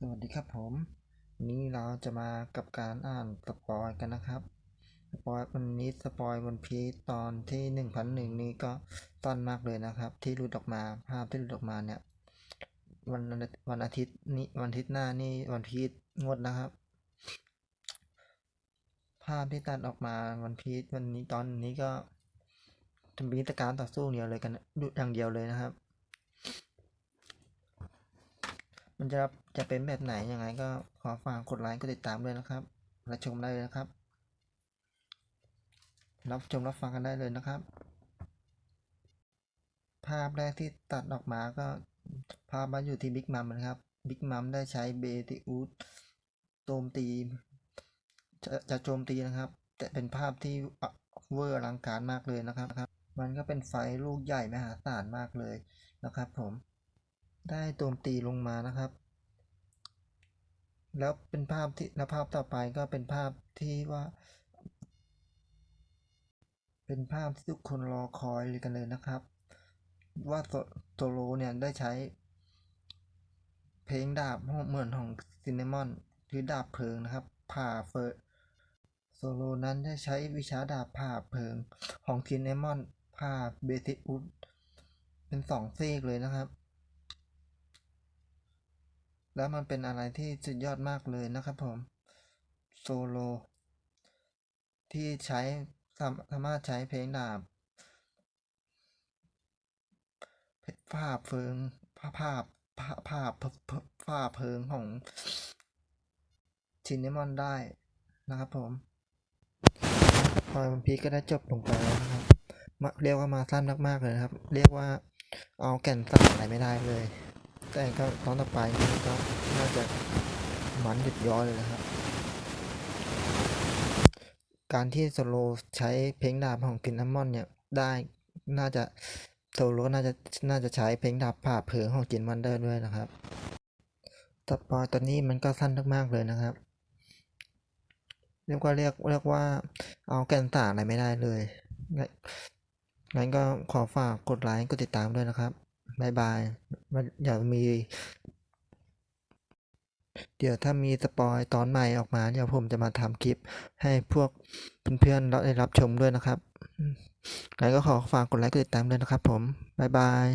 สวัสดีครับผมวันนี้เราจะมากับการอ่านสปอยกันนะครับสปอยวันนี้สปอยวันพีซตอนที่หนึ่งพันหนึ่งนี้ก็ต้นมากเลยนะครับ ที่หลุดออกมาภาพที่หลุดออกมาเนี่ยวันวันอาทิตย์นี้วันอาทิตย์หน้านี่วันพีซงวดนะครับ ภาพที่ตัดออกมาวันพีซวันนี้ตอนนี้ก็จะมีตการต่อสู้เดียวเลยกันดูอย่างเดียวเลยนะครับ มันจะจะเป็นแบบไหนยังไงก็ขอฝากกดไลค์กดติดตามด้วยนะครับและชมได้เลยนะครับ รับชมรับฟังกันได้เลยนะครับ ภาพแรกที่ตัดออกมาก็ภาพมาอยู่ที่บิ๊กมัมนะครับบิ๊กมัมได้ใช้เบติอูดโจมตีจะจะโจมตีนะครับ แต่เป็นภาพที่เวอร์อลังการมากเลยนะครับ มันก็เป็นไฟลูกใหญ่มหาศาลมากเลยนะครับผม ได้โจมตีลงมานะครับ แล้วเป็นภาพที่แล้วภาพต่อไปก็เป็นภาพที่ว่า เป็นภาพที่ทุกคนรอคอยเลยกันเลยนะครับ ว่าโซโลเนี่ยได้ใช้ เพลงดาบเหมือนของซินนามอนหรือดาบเพลิงนะครับ ผ่าเฟอร์โซโลนั้นได้ใช้วิชาดาบผ่าเพลิงของซินนามอนผ่าเบติอุดเป็นสองซีกเลยนะครับ แล้วมันเป็นอะไรที่สุดยอดมากเลยนะครับผมโซโลที่ใช้สามารถใช้เพลงดาบภาพเฟิงภาพภาพภาพภาพภาเพิงของชินเนมอนได้นะครับผมพอยมันพีก็ได้จบลงไปแล้วนะครับมาเรียกว่ามาสั้นมากๆเลยนะครับ เรียกว่าเอาแก่นสักอะไรไม่ได้เลย แต่ก็ตอนต่อไปนี่ก็น่าจะมันหยุดย้อยเลยนะครับ การที่โซโลใช้เพลงดาบของกินนัมมอนเนี่ยได้น่าจะโซโลน่าจะน่าจะใช้เพลงดาบผ่าเผยของกินมันได้ด้วยนะครับสปอยตอนนี้มันก็สั้นมากๆเลยนะครับ เรียกว่าเรียกเรียกว่าเอาแกนต่างอะไรไม่ได้เลยงั้นก็ขอฝากกดไลค์กดติดตามด้วยนะครับ บายบายอยากมี เดี๋ยวถ้ามีสปอยตอนใหม่ออกมาเดี๋ยวผมจะมาทำคลิปให้พวกเพื่อนๆได้รับชมด้วยนะครับงั้นก็ขอฝากกดไลค์กดติดตามด้วยนะครับผมบายบาย